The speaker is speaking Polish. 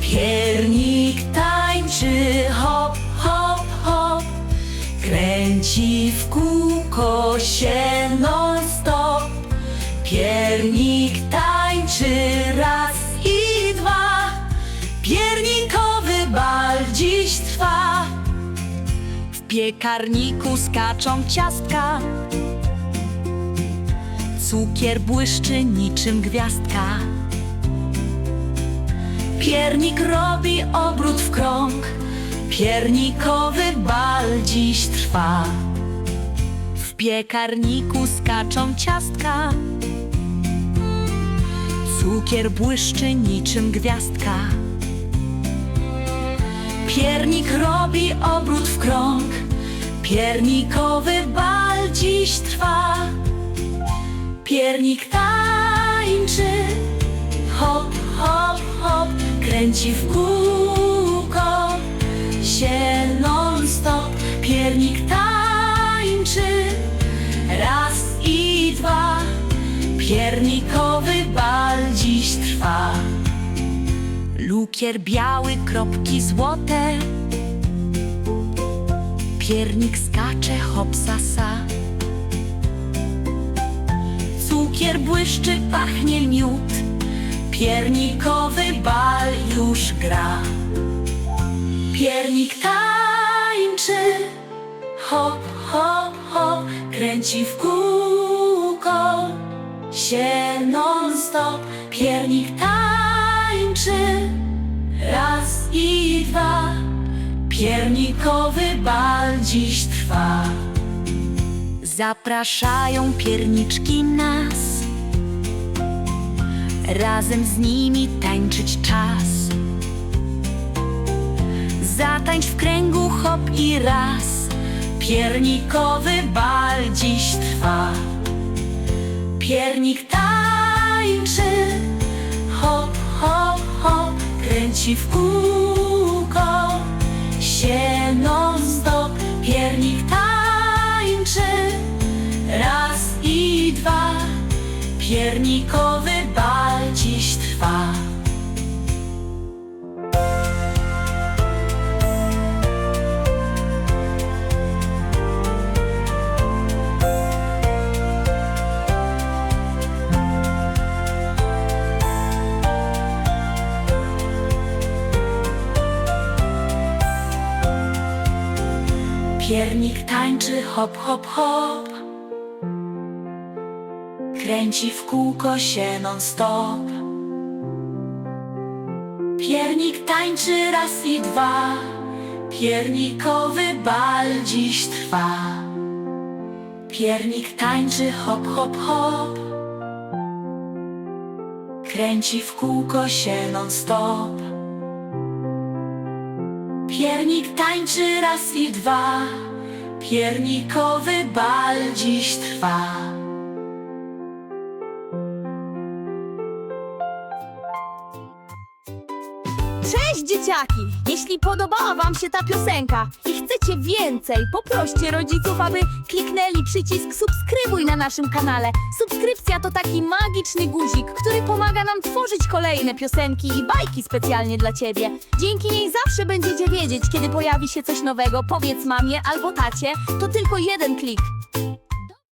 Piernik tańczy hop, hop, hop. Kręci w kółko się non stop Piernik tańczy raz i dwa. Piernikowy bal dziś trwa. W piekarniku skaczą ciastka Cukier błyszczy niczym gwiazdka Piernik robi obrót w krąg, piernikowy bal dziś trwa. W piekarniku skaczą ciastka, cukier błyszczy niczym gwiazdka. Piernik robi obrót w krąg, piernikowy bal dziś trwa. Piernik tańczy, hop, hop, hop, kręci w kółko się non stop. Piernik tańczy raz i dwa, piernikowy bal dziś trwa. Lukier biały, kropki złote, piernik skacze hopsasa. Cukier błyszczy, pachnie miód. Piernikowy bal już gra. Piernik tańczy. Hop, hop, hop Kręci w kółko. Się non stop Piernik tańczy. Raz i dwa. Piernikowy bal dziś trwa. Zapraszają pierniczki nas Razem z nimi tańczyć czas. Zatańcz w kręgu hop i raz. Piernikowy bal dziś trwa. Piernik tańczy. Hop, hop, hop Kręci w kółko. Się non stop. Piernik tańczy. Raz i dwa. Piernikowy bal dziś trwa. Piernik tańczy hop, hop, hop Kręci w kółko się non stop Piernik tańczy raz i dwa Piernikowy bal dziś trwa. Piernik tańczy hop, hop, hop Kręci w kółko się non stop Piernik tańczy raz i dwa Piernikowy bal dziś trwa Cześć dzieciaki! Jeśli podobała wam się ta piosenka i chcecie więcej, poproście rodziców, aby kliknęli przycisk subskrybuj na naszym kanale. Subskrypcja to taki magiczny guzik, który pomaga nam tworzyć kolejne piosenki i bajki specjalnie dla ciebie. Dzięki niej zawsze będziecie wiedzieć, kiedy pojawi się coś nowego. Powiedz mamie albo tacie, to tylko jeden klik.